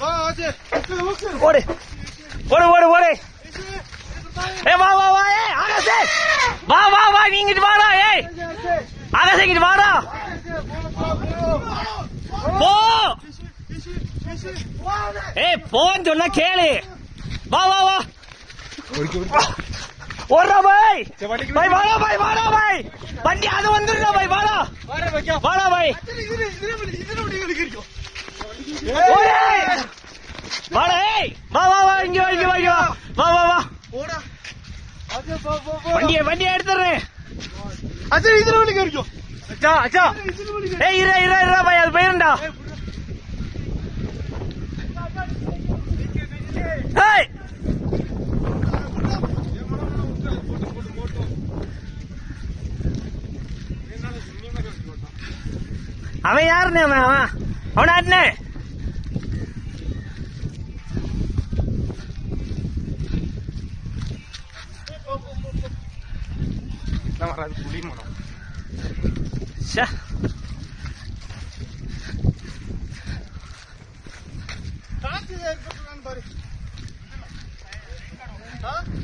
ஓடு ஓடு ஓடு ஓடு ஏ வா வா வா ஏ ஆகாசே வா வா வா நீ இங்கிட்டு வாடா ஏய் ஆகாசே இங்கிட்டு வாடா போ ஏய் போன்னு சொன்னா கேளு வா வா வா ஓடுறா பாய் பாய் வாடா பாய் வாடா பாய் வண்டி அது வந்துடுறா பாய் வாடா வாடா பாய் ஓடு வாடா ஏய்! வா வா வா இங்க வா இங்க வா இங்க வா. வா வா வா. போடா. ஆச்சு போ போ போ. வண்டியை வண்டியை எடுத்துறேன் ஆச்சு இதுல வண்டி கறிக்கும் அச்சா அச்சா. ஏய் இரு இரு இரு பாய் அது போயிருண்டா ஏய் அவன் யாருண்ணே அவன் அவன்? அவன் हमारा गुली मना अच्छा कहाँ थी दुकान पर हाँ